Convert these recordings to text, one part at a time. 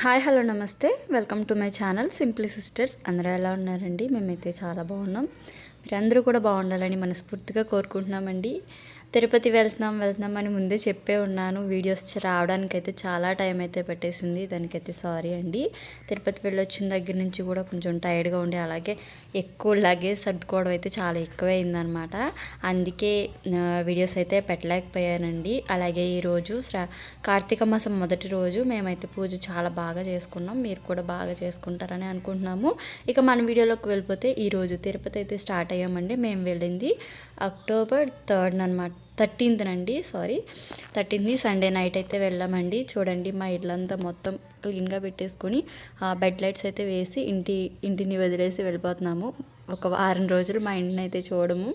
Hi hello namaste. Welcome to my channel simply sisters. అందరూ ఎలా ఉన్నారండి? మేమైతే చాలా బాగున్నాం. మీరందరూ కూడా బాగుండాలని మనస్ఫూర్తిగా కోరుకుంటున్నామండి. తిరుపతి వెళ్తున్నాం వెళ్తున్నాం అని ముందే చెప్పే ఉన్నాను. వీడియోస్ రావడానికి అయితే చాలా టైం అయితే పెట్టేసింది. దానికైతే సారీ అండి. తిరుపతి వెళ్ళొచ్చిన దగ్గర నుంచి కూడా కొంచెం టైర్డ్గా ఉండి. అలాగే ఎక్కువ లగేజ్ సర్దుకోవడం అయితే చాలా ఎక్కువైందనమాట అందుకే వీడియోస్ అయితే పెట్టలేకపోయానండి. అలాగే ఈరోజు శ్రా కార్తీక మాసం మొదటి రోజు మేమైతే పూజ చాలా బాగా చేసుకున్నాం. మీరు కూడా బాగా చేసుకుంటారని అనుకుంటున్నాము. ఇక మన వీడియోలోకి వెళ్ళిపోతే ఈరోజు తిరుపతి అయితే స్టార్ట్ అయ్యామండి. మేము వెళ్ళింది అక్టోబర్ థర్డ్ అనమాట థర్టీన్త్ అండి సారీ. థర్టీన్త్ సండే నైట్ అయితే వెళ్ళామండి. చూడండి మా ఇల్లంతా మొత్తం క్లీన్గా పెట్టేసుకొని బెడ్ లైట్స్ అయితే వేసి ఇంటి ఇంటిని వదిలేసి వెళ్ళిపోతున్నాము. ఒక వారం రోజులు మా ఇంటిని అయితే చూడము.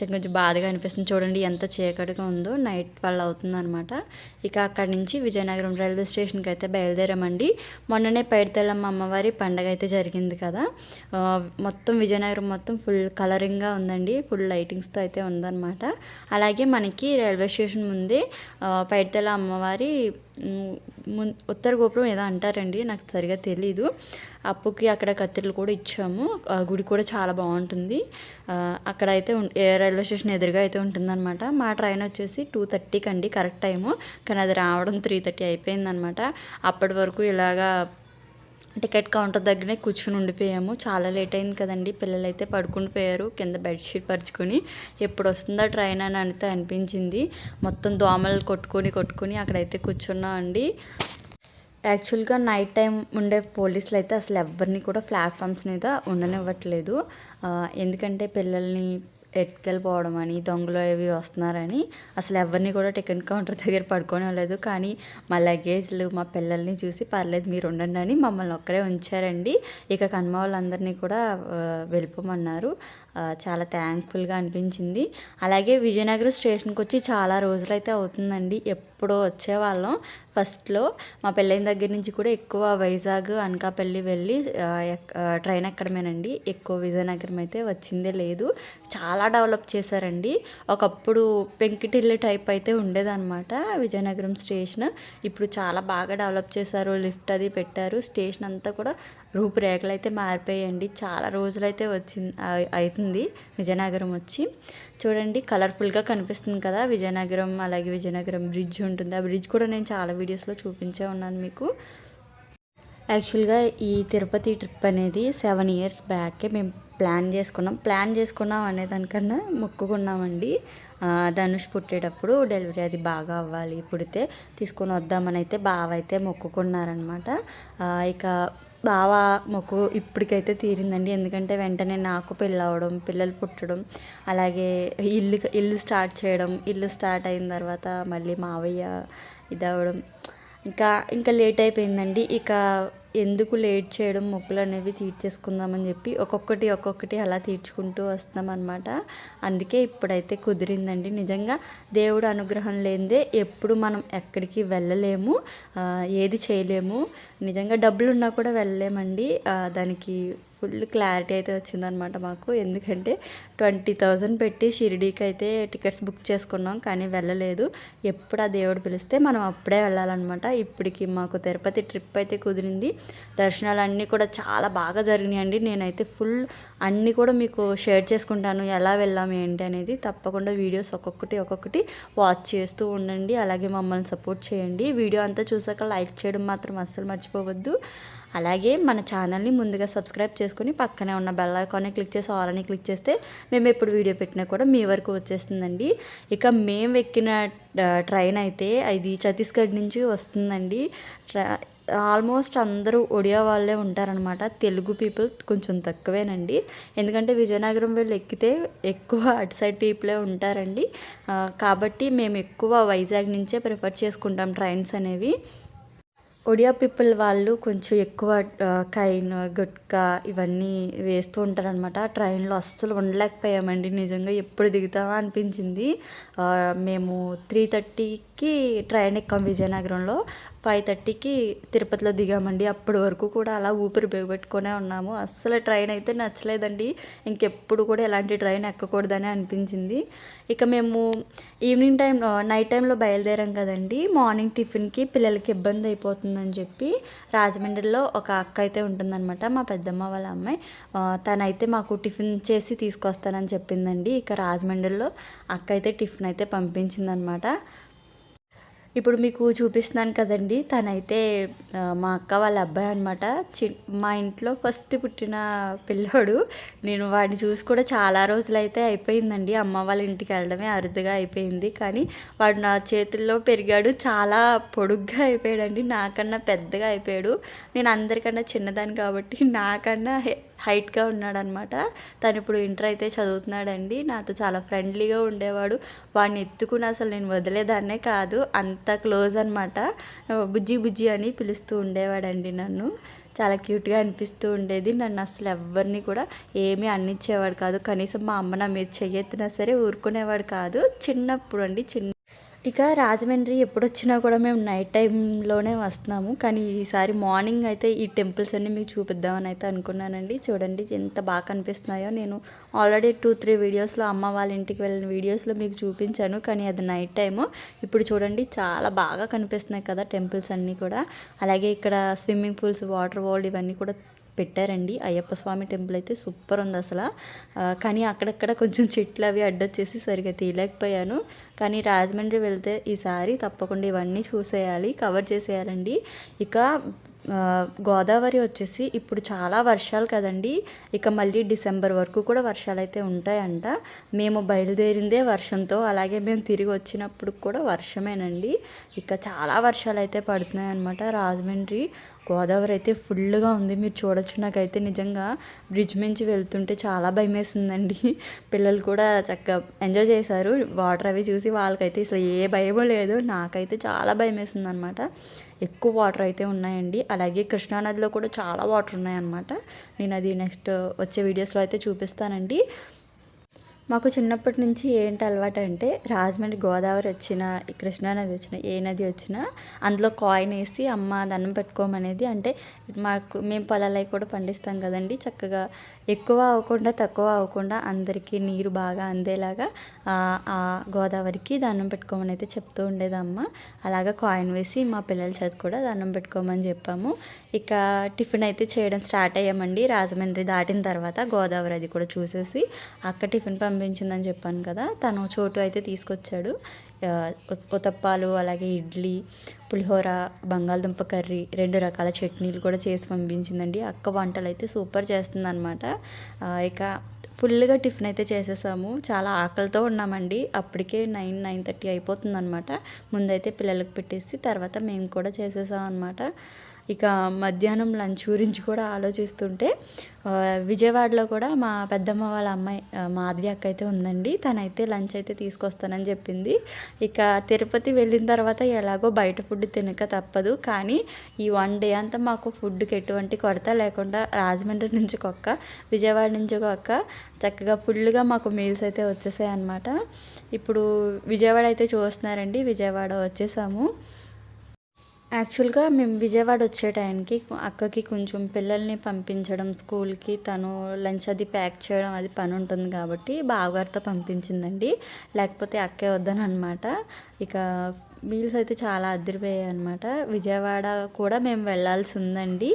కొంచెం బాధగా అనిపిస్తుంది. చూడండి ఎంత చీకటిగా ఉందో నైట్ వల్ల అవుతుందనమాట ఇక అక్కడి నుంచి విజయనగరం రైల్వే స్టేషన్కి అయితే బయలుదేరామండి. మొన్ననే పైడితెల్లమ్మ అమ్మవారి పండగ అయితే జరిగింది కదా. మొత్తం విజయనగరం మొత్తం ఫుల్ కలరింగ్గా ఉందండి. ఫుల్ లైటింగ్స్తో అయితే ఉందన్నమాట. అలాగే మనకి రైల్వే స్టేషన్ ముందే పైడితెల్ల అమ్మవారి ఉత్తర గోపురం ఏదో అంటారండి నాకు సరిగా తెలీదు. అప్పుకి అక్కడ కత్తిరలు కూడా ఇచ్చాము. ఆ గుడి కూడా చాలా బాగుంటుంది. అక్కడ అయితే రైల్వే స్టేషన్ ఎదురుగా అయితే ఉంటుందన్నమాట. మా ట్రైన్ వచ్చేసి టూ థర్టీకి అండి కరెక్ట్ టైము. కానీ అది రావడం త్రీ థర్టీ అయిపోయిందనమాట అప్పటి వరకు ఇలాగా టికెట్ కౌంటర్ దగ్గరనే కూర్చుని ఉండిపోయాము. చాలా లేట్ అయింది కదండి. పిల్లలు అయితే పడుకుని పోయారు కింద బెడ్షీట్ పరుచుకొని. ఎప్పుడు వస్తుందా ట్రైన్ అని అయితే అనిపించింది. మొత్తం దోమలు కొట్టుకొని కొట్టుకొని అక్కడైతే కూర్చున్నాం అండి. యాక్చువల్గా నైట్ టైం ఉండే పోలీసులు అయితే అసలు ఎవరిని కూడా ప్లాట్ఫామ్స్ మీద ఉండనివ్వట్లేదు. ఎందుకంటే పిల్లల్ని ఎత్తుకెళ్ళిపోవడం అని దొంగలు అవి వస్తున్నారని అసలు ఎవరిని కూడా టికెట్ కౌంటర్ దగ్గర పడుకోనలేదు కానీ మా లగేజ్లు మా పిల్లల్ని చూసి పర్లేదు మీరు ఉండండి అని మమ్మల్ని ఒక్కరే ఉంచారండి. ఇక కనుమ వాళ్ళందరినీ కూడా వెళ్ళిపోమన్నారు. చాలా థ్యాంక్ఫుల్గా అనిపించింది. అలాగే విజయనగరం స్టేషన్కి వచ్చి చాలా రోజులైతే అవుతుందండి. ఎప్పుడో వచ్చేవాళ్ళం. ఫస్ట్లో మా పెళ్ళైన దగ్గర నుంచి కూడా ఎక్కువ వైజాగ్ అనకాపల్లి వెళ్ళి ట్రైన్ ఎక్కడమేనండి ఎక్కువ విజయనగరం అయితే వచ్చిందే లేదు. చాలా డెవలప్ చేశారండి. ఒకప్పుడు పెంకిటిల్లి టైప్ అయితే ఉండేదన్నమాట విజయనగరం స్టేషన్. ఇప్పుడు చాలా బాగా డెవలప్ చేశారు లిఫ్ట్ అది పెట్టారు. స్టేషన్ అంతా కూడా రూపురేఖలు అయితే మారిపోయాయండి. చాలా రోజులైతే వచ్చింది అవుతుంది విజయనగరం వచ్చి. చూడండి కలర్ఫుల్గా కనిపిస్తుంది కదా విజయనగరం అలాగే విజయనగరం బ్రిడ్జ్ ఉంటుంది. ఆ బ్రిడ్జ్ కూడా నేను చాలా వీడియోస్లో చూపించే ఉన్నాను మీకు. యాక్చువల్గా ఈ తిరుపతి ట్రిప్ అనేది సెవెన్ ఇయర్స్ బ్యాకే మేము ప్లాన్ చేసుకున్నాం. ప్లాన్ చేసుకున్నాం అనే దానికన్నా మొక్కుకున్నామండి. ధనుష్ పుట్టేటప్పుడు డెలివరీ అది బాగా అవ్వాలి పుడితే తీసుకొని వద్దామని అయితే బావ అయితే మొక్కుకున్నారనమాట ఇక బావ మొక్కు ఇప్పటికైతే తీరిందండి. ఎందుకంటే వెంటనే నాకు పెళ్ళి అవ్వడం పిల్లలు పుట్టడం అలాగే ఇల్లు ఇల్లు స్టార్ట్ చేయడం ఇల్లు స్టార్ట్ అయిన తర్వాత మళ్ళీ మావయ్య ఇది అవ్వడం ఇంకా ఇంకా లేట్ అయిపోయిందండి. ఇక ఎందుకు లేట్ చేయడం మొక్కులు అనేవి తీర్చేసుకుందామని చెప్పి ఒక్కొక్కటి ఒక్కొక్కటి అలా తీర్చుకుంటూ వస్తున్నాం అనమాట అందుకే ఇప్పుడైతే కుదిరిందండి. నిజంగా దేవుడు అనుగ్రహం లేనిదే ఎప్పుడు మనం ఎక్కడికి వెళ్ళలేము ఏది చేయలేము. నిజంగా డబ్బులు ఉన్నా కూడా వెళ్ళలేమండి. దానికి ఫుల్ క్లారిటీ అయితే వచ్చిందనమాట మాకు. ఎందుకంటే ట్వంటీ థౌజండ్ పెట్టి షిరిడీకి అయితే టికెట్స్ బుక్ చేసుకున్నాం కానీ వెళ్ళలేదు. ఎప్పుడు ఆ దేవుడు పిలిస్తే మనం అప్పుడే వెళ్ళాలన్నమాట. ఇప్పటికి మాకు తిరుపతి ట్రిప్ అయితే కుదిరింది. దర్శనాలు అన్నీ కూడా చాలా బాగా జరిగినాయండి. నేనైతే ఫుల్ అన్నీ కూడా మీకు షేర్ చేసుకుంటాను. ఎలా వెళ్ళాము ఏంటి అనేది తప్పకుండా వీడియోస్ ఒక్కొక్కటి ఒక్కొక్కటి వాచ్ చేస్తూ ఉండండి. అలాగే మమ్మల్ని సపోర్ట్ చేయండి. వీడియో అంతా చూసాక లైక్ చేయడం మాత్రం అస్సలు మర్చిపోవద్దు. అలాగే మన ఛానల్ని ముందుగా సబ్స్క్రైబ్ చేసుకుని పక్కనే ఉన్న బెల్ ఐకాన్ని క్లిక్ చేసి ఆల్ని క్లిక్ చేస్తే మేము ఎప్పుడు వీడియో పెట్టినా కూడా మీ వరకు వచ్చేస్తుందండి. ఇక మేము ఎక్కిన ట్రైన్ అయితే ఇది ఛత్తీస్గఢ్ నుంచి వస్తుందండి. ఆల్మోస్ట్ అందరూ ఒడియా వాళ్ళే ఉంటారనమాట తెలుగు పీపుల్ కొంచెం తక్కువేనండి. ఎందుకంటే విజయనగరం వెళ్ళి ఎక్కితే ఎక్కువ అటు సైడ్ పీపులే ఉంటారండి. కాబట్టి మేము ఎక్కువ వైజాగ్ నుంచే ప్రిఫర్ చేసుకుంటాం ట్రైన్స్ అనేవి. ఒడియా పీపుల్ వాళ్ళు కొంచెం ఎక్కువ కైన్ గుట్కా ఇవన్నీ వేస్తూ ఉంటారనమాట ట్రైన్లో అస్సలు ఉండలేకపోయామండి. నిజంగా ఎప్పుడు దిగుతామా అనిపించింది. మేము త్రీ థర్టీకి ట్రైన్ ఎక్కాం విజయనగరంలో. ఫైవ్ థర్టీకి తిరుపతిలో దిగామండి. అప్పటి వరకు కూడా అలా ఊపిరి బిగబెట్టుకునే ఉన్నాము. అస్సలు ట్రైన్ అయితే నచ్చలేదండి. ఇంకెప్పుడు కూడా ఎలాంటి ట్రైన్ ఎక్కకూడదని అనిపించింది. ఇక మేము ఈవినింగ్ టైం నైట్ టైంలో బయలుదేరాం కదండి. మార్నింగ్ టిఫిన్కి పిల్లలకి ఇబ్బంది అయిపోతుందని చెప్పి రాజమండ్రిలో ఒక అక్క అయితే ఉంటుందన్నమాట. మా పెద్దమ్మ వాళ్ళ అమ్మాయి. తనైతే మాకు టిఫిన్ చేసి తీసుకొస్తానని చెప్పిందండి. ఇక రాజమండ్రిలో అక్క అయితే టిఫిన్ అయితే పంపించిందనమాట ఇప్పుడు మీకు చూపిస్తున్నాను కదండి. తనైతే మా అక్క వాళ్ళ అబ్బాయి అనమాట చి మా ఇంట్లో ఫస్ట్ పుట్టిన పిల్లోడు. నేను వాడిని చూసి కూడా చాలా రోజులైతే అయిపోయిందండి. అమ్మ వాళ్ళ ఇంటికి వెళ్ళడమే అరుదుగా అయిపోయింది. కానీ వాడు నా చేతుల్లో పెరిగాడు. చాలా పొడుగ్గా అయిపోయాడండి. నాకన్నా పెద్దగా అయిపోయాడు. నేను అందరికన్నా చిన్నదాన్ని కాబట్టి నాకన్నా హైట్గా ఉన్నాడనమాట. తను ఇప్పుడు ఇంటర్ అయితే చదువుతున్నాడండి. నాతో చాలా ఫ్రెండ్లీగా ఉండేవాడు. వాడిని ఎత్తుకుని అసలు నేను వదిలేదాన్నే కాదు. అంత క్లోజ్ అనమాట. బుజ్జి బుజ్జి అని పిలుస్తూ ఉండేవాడండి నన్ను. చాలా క్యూట్గా అనిపిస్తూ ఉండేది. నన్ను అసలు ఎవరిని కూడా ఏమీ అన్నిచ్చేవాడు కాదు. కనీసం మా అమ్మ నా మీద చెయ్యెత్తినా సరే ఊరుకునేవాడు కాదు. చిన్నప్పుడు అండి చిన్న ఇక రాజమండ్రి ఎప్పుడు వచ్చినా కూడా మేము నైట్ టైంలోనే వస్తున్నాము. కానీ ఈసారి మార్నింగ్ అయితే ఈ టెంపుల్స్ అన్నీ మీకు చూపిద్దామని అయితే అనుకున్నానండి. చూడండి ఎంత బాగా కనిపిస్తున్నాయో. నేను ఆల్రెడీ టూ త్రీ వీడియోస్లో అమ్మ వాళ్ళ ఇంటికి వెళ్ళిన వీడియోస్లో మీకు చూపించాను. కానీ అది నైట్ టైము ఇప్పుడు చూడండి చాలా బాగా కనిపిస్తున్నాయి కదా టెంపుల్స్ అన్నీ కూడా. అలాగే ఇక్కడ స్విమ్మింగ్ పూల్స్ వాటర్ వరల్డ్ ఇవన్నీ కూడా పెట్టారండి. అయ్యప్ప స్వామి టెంపుల్ అయితే సూపర్ ఉంది అసలు. కానీ అక్కడక్కడ కొంచెం చెట్లు అవి అడ్డొచ్చేసి సరిగా తీయలేకపోయాను. కానీ రాజమండ్రి వెళ్తే ఈసారి తప్పకుండా ఇవన్నీ చూసేయాలి కవర్ చేసేయాలండి. ఇక గోదావరి వచ్చేసి ఇప్పుడు చాలా వర్షాలు కదండి. ఇక మళ్ళీ డిసెంబర్ వరకు కూడా వర్షాలు అయితే ఉంటాయంట. మేము బయలుదేరిందే వర్షంతో అలాగే మేము తిరిగి వచ్చినప్పుడు కూడా వర్షమేనండి. ఇక చాలా వర్షాలు అయితే పడుతున్నాయి అనమాట రాజమండ్రి. గోదావరి అయితే ఫుల్గా ఉంది. మీరు చూడొచ్చు నాకైతే నిజంగా. బ్రిడ్జ్ మించి వెళ్తుంటే చాలా భయం వేసిందండి పిల్లలు కూడా చక్కగా ఎంజాయ్ చేశారు. వాటర్ అవి చూసి వాళ్ళకైతే అసలు ఏ భయమో లేదు. నాకైతే చాలా భయం వేసింది అనమాట ఎక్కువ వాటర్ అయితే ఉన్నాయండి. అలాగే కృష్ణానదిలో కూడా చాలా వాటర్ ఉన్నాయన్నమాట. నేను అది నెక్స్ట్ వచ్చే వీడియోస్లో అయితే చూపిస్తానండి. మాకు చిన్నప్పటి నుంచి ఏంటి అలవాటు అంటే రాజమండ్రి గోదావరి వచ్చినా కృష్ణానది వచ్చినా ఏ నది వచ్చినా అందులో కాయిన్ వేసి అమ్మ దండం పెట్టుకోమనేది అంటే మాకు మేము పొలాలై కూడా పండిస్తాం కదండి. చక్కగా ఎక్కువ అవ్వకుండా తక్కువ అవ్వకుండా అందరికీ నీరు బాగా అందేలాగా ఆ, గోదావరికి దండం పెట్టుకోమని అయితే చెప్తూ ఉండేది అమ్మ అలాగా కాయిన్ వేసి మా పిల్లల చేతి కూడా దండం పెట్టుకోమని చెప్పాము. ఇక టిఫిన్ అయితే చేయడం స్టార్ట్ అయ్యామండి. రాజమండ్రి దాటిన తర్వాత గోదావరి అది కూడా చూసేసి అక్క టిఫిన్ పంపించిందని చెప్పాను కదా. తను చోటు అయితే తీసుకొచ్చాడు. ఉతప్పాలు అలాగే ఇడ్లీ పులిహోర బంగాళదుంప కర్రీ రెండు రకాల చట్నీలు కూడా చేసి పంపించిందండి. అక్క వంటలు అయితే సూపర్ చేస్తుంది అనమాట ఇక ఫుల్గా టిఫిన్ అయితే చేసేసాము. చాలా ఆకలితో ఉన్నామండి. అప్పటికే నైన్ నైన్ థర్టీ అయిపోతుంది అనమాట ముందైతే పిల్లలకు పెట్టేసి తర్వాత మేము కూడా చేసేసాం అనమాట ఇక మధ్యాహ్నం లంచ్ గురించి కూడా ఆలోచిస్తుంటే విజయవాడలో కూడా మా పెద్దమ్మ వాళ్ళ అమ్మాయి మాధవి అక్క అయితే ఉందండి. తనైతే లంచ్ అయితే తీసుకొస్తానని చెప్పింది. ఇక తిరుపతి వెళ్ళిన తర్వాత ఎలాగో బయట ఫుడ్ తినక తప్పదు. కానీ ఈ వన్ డే అంతా మాకు ఫుడ్కి ఎటువంటి కొరత లేకుండా రాజమండ్రి నుంచి ఒక్క విజయవాడ నుంచి ఒక్క చక్కగా ఫుల్గా మాకు మీల్స్ అయితే వచ్చేసాయి అనమాట ఇప్పుడు విజయవాడ అయితే చూస్తున్నారండి. విజయవాడ వచ్చేసాము. యాక్చువల్గా మేము విజయవాడ వచ్చే టైంకి అక్కకి కొంచెం పిల్లల్ని పంపించడం స్కూల్కి తను లంచ్ అది ప్యాక్ చేయడం అది పని ఉంటుంది కాబట్టి బావగారితో పంపించిందండి. లేకపోతే అక్కే వద్దని అనమాట ఇక మీల్స్ అయితే చాలా అదిరిపోయాయి అనమాట విజయవాడ కూడా మేము వెళ్ళాల్సి ఉందండి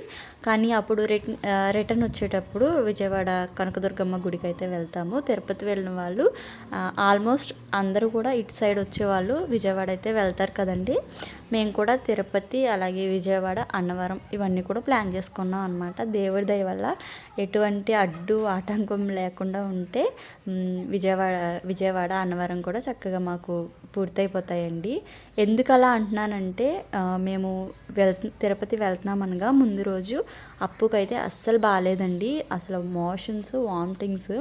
కానీ అప్పుడు రిటర్న్ రిటర్న్ వచ్చేటప్పుడు విజయవాడ కనకదుర్గమ్మ గుడికి అయితే వెళ్తాము. తిరుపతి వెళ్ళిన వాళ్ళు ఆల్మోస్ట్ అందరూ కూడా ఇటు సైడ్ వచ్చేవాళ్ళు విజయవాడ అయితే వెళ్తారు కదండి. మేము కూడా తిరుపతి అలాగే విజయవాడ అన్నవరం ఇవన్నీ కూడా ప్లాన్ చేసుకున్నాం అనమాట దేవుడి దయ వల్ల ఎటువంటి అడ్డు ఆటంకం లేకుండా ఉంటే విజయవాడ విజయవాడ అన్నవరం కూడా చక్కగా మాకు పూర్తయిపోతాయండి. ఎందుకు అలా అంటున్నానంటే మేము వెళ్ తిరుపతి వెళ్తున్నాం అనగా ముందు రోజు అప్పుకైతే అస్సలు బాగాలేదండి అసలు మోషన్స్ వామిటింగ్స్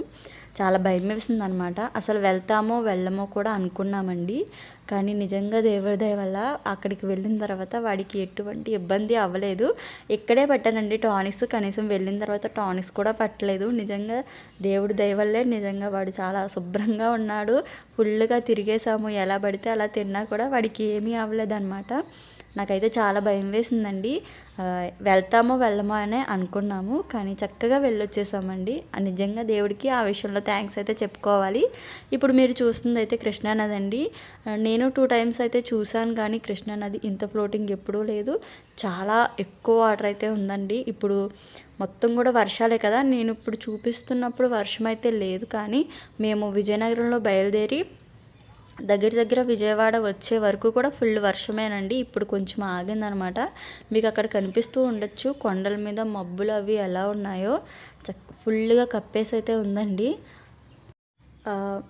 చాలా భయం వేసింది అనమాట అసలు వెళ్తామో వెళ్ళమో కూడా అనుకున్నామండి. కానీ నిజంగా దేవుడి దయ వల్ల అక్కడికి వెళ్ళిన తర్వాత వాడికి ఎటువంటి ఇబ్బంది అవ్వలేదు. ఇక్కడే పట్టానండి టానిక్స్. కనీసం వెళ్ళిన తర్వాత టానిక్స్ కూడా పట్టలేదు. నిజంగా దేవుడి దయ వల్లే నిజంగా వాడు చాలా శుభ్రంగా ఉన్నాడు. ఫుల్గా తిరిగేసాము ఎలా పడితే అలా తిన్నా కూడా వాడికి ఏమీ అవ్వలేదు అనమాట నాకైతే చాలా భయం వేసిందండి. వెళ్తామో వెళ్ళమో అనే అనుకున్నాము. కానీ చక్కగా వెళ్ళొచ్చేసామండి. ఆ, నిజంగా దేవుడికి ఆ విషయంలో థ్యాంక్స్ అయితే చెప్పుకోవాలి. ఇప్పుడు మీరు చూస్తుంది అయితే కృష్ణానది అండి. నేను టూ టైమ్స్ అయితే చూశాను కానీ కృష్ణానది ఇంత ఫ్లోటింగ్ ఎప్పుడూ లేదు. చాలా ఎక్కువ వాటర్ అయితే ఉందండి. ఇప్పుడు మొత్తం కూడా వర్షాలే కదా. నేను ఇప్పుడు చూపిస్తున్నప్పుడు వర్షం అయితే లేదు. కానీ మేము విజయనగరంలో బయలుదేరి దగ్గర దగ్గర విజయవాడ వచ్చే వరకు కూడా ఫుల్ వర్షమేనండి. ఇప్పుడు కొంచెం ఆగిందనమాట. మీకు అక్కడ కనిపిస్తూ ఉండొచ్చు కొండల మీద మబ్బులు అవి ఎలా ఉన్నాయో. చక్క ఫుల్గా కప్పేసి అయితే ఉందండి.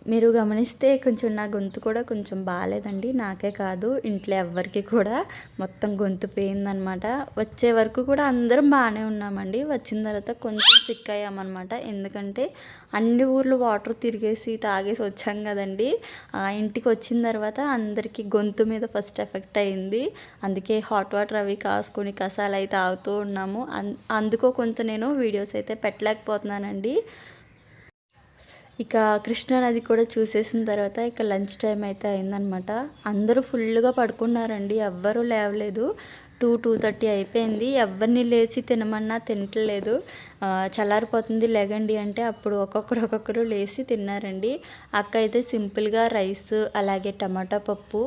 మీరు గమనిస్తే కొంచెం నా గొంతు కూడా కొంచెం బాగాలేదండి. నాకే కాదు ఇంట్లో ఎవ్వరికి కూడా మొత్తం గొంతు పోయిందనమాట. వచ్చే వరకు కూడా అందరం బాగానే ఉన్నామండి. వచ్చిన తర్వాత కొంచెం సిక్ అయ్యామన్నమాట ఎందుకంటే అన్ని ఊర్లు వాటర్ తిరిగేసి తాగేసి వచ్చాం కదండి. ఇంటికి వచ్చిన తర్వాత అందరికీ గొంతు మీద ఫస్ట్ ఎఫెక్ట్ అయింది. అందుకే హాట్ వాటర్ అవి కాసుకొని కసాలు అయితే తాగుతూ ఉన్నాము. అన్- అందుకో కొంత నేను వీడియోస్ అయితే పెట్టలేకపోతున్నానండి. ఇక కృష్ణా నది కూడా చూసేసిన తర్వాత ఇక లంచ్ టైం అయితే అయిందనమాట అందరూ ఫుల్గా పడుకున్నారండి. ఎవ్వరూ లేవలేదు. టూ టూ థర్టీ అయిపోయింది. ఎవరిని లేచి తినమన్నా తినట్లేదు చల్లారిపోతుంది లేగండి అంటే అప్పుడు ఒక్కొక్కరు ఒక్కొక్కరు లేచి తిన్నారండి. అక్క అయితే సింపుల్గా రైస్ అలాగే టమాటా పప్పు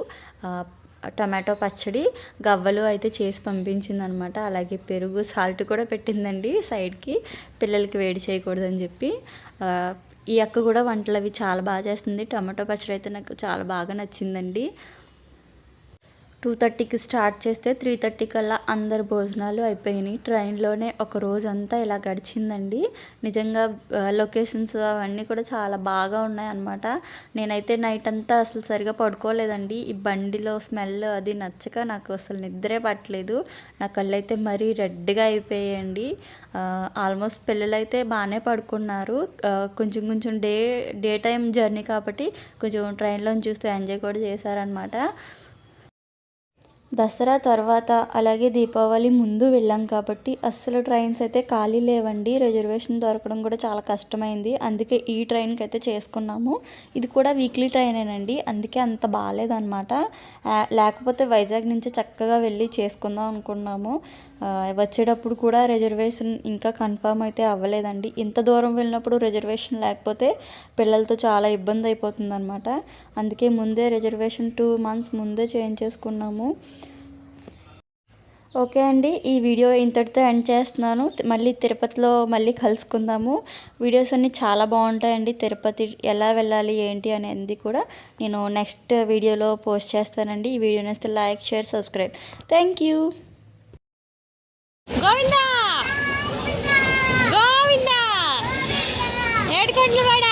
టమాటో పచ్చడి గవ్వలు అయితే చేసి పంపించింది అనమాట అలాగే పెరుగు సాల్ట్ కూడా పెట్టిందండి సైడ్కి. పిల్లలకి వేడి చేయకూడదని చెప్పి. ఈ అక్క కూడా వంటలు అవి చాలా బాగా చేస్తుంది. టమాటో పచ్చడి అయితే నాకు చాలా బాగా నచ్చిందండి. టూ థర్టీకి స్టార్ట్ చేస్తే త్రీ థర్టీ కల్లా అందరు భోజనాలు అయిపోయినాయి. ట్రైన్లోనే ఒక రోజంతా ఇలా గడిచిందండి. నిజంగా లొకేషన్స్ అవన్నీ కూడా చాలా బాగా ఉన్నాయి అనమాట నేనైతే నైట్ అంతా అసలు సరిగా పడుకోలేదండి. ఈ బండిలో స్మెల్ అది నచ్చక నాకు అసలు నిద్రే పట్టలేదు. నా కళ్ళు అయితే మరీ రెడ్గా అయిపోయాయండి. ఆల్మోస్ట్ పిల్లలు అయితే బాగానే పడుకున్నారు. కొంచెం కొంచెం డే డే టైం జర్నీ కాబట్టి కొంచెం ట్రైన్లో చూస్తే ఎంజాయ్ కూడా చేశారనమాట దసరా తర్వాత అలాగే దీపావళి ముందు వెళ్ళాం కాబట్టి అస్సలు ట్రైన్స్ అయితే ఖాళీ లేవండి. రిజర్వేషన్ దొరకడం కూడా చాలా కష్టమైంది. అందుకే ఈ ట్రైన్కి అయితే చేసుకున్నాము. ఇది కూడా వీక్లీ ట్రైనేనండి. అందుకే అంత బాగాలేదన్నమాట. లేకపోతే వైజాగ్ నుంచి చక్కగా వెళ్ళి చేసుకుందాం అనుకున్నాము. వచ్చేటప్పుడు కూడా రిజర్వేషన్ ఇంకా కన్ఫర్మ్ అయితే అవ్వలేదండి. ఇంత దూరం వెళ్ళినప్పుడు రిజర్వేషన్ లేకపోతే పిల్లలతో చాలా ఇబ్బంది అయిపోతుంది అనమాట అందుకే ముందే రిజర్వేషన్ టూ మంత్స్ ముందే చేయించేసుకున్నాము ఓకే అండి ఈ వీడియో ఇంతటితో ఎండ్ చేస్తున్నాను. మళ్ళీ తిరుపతిలో మళ్ళీ కలుసుకుందాము. వీడియోస్ అన్నీ చాలా బాగుంటాయండి. తిరుపతి ఎలా వెళ్ళాలి ఏంటి అనేది కూడా నేను నెక్స్ట్ వీడియోలో పోస్ట్ చేస్తానండి. ఈ video నేస్తే like share subscribe thank you Govinda! Govinda! ఏడు కండ్లు వాడా?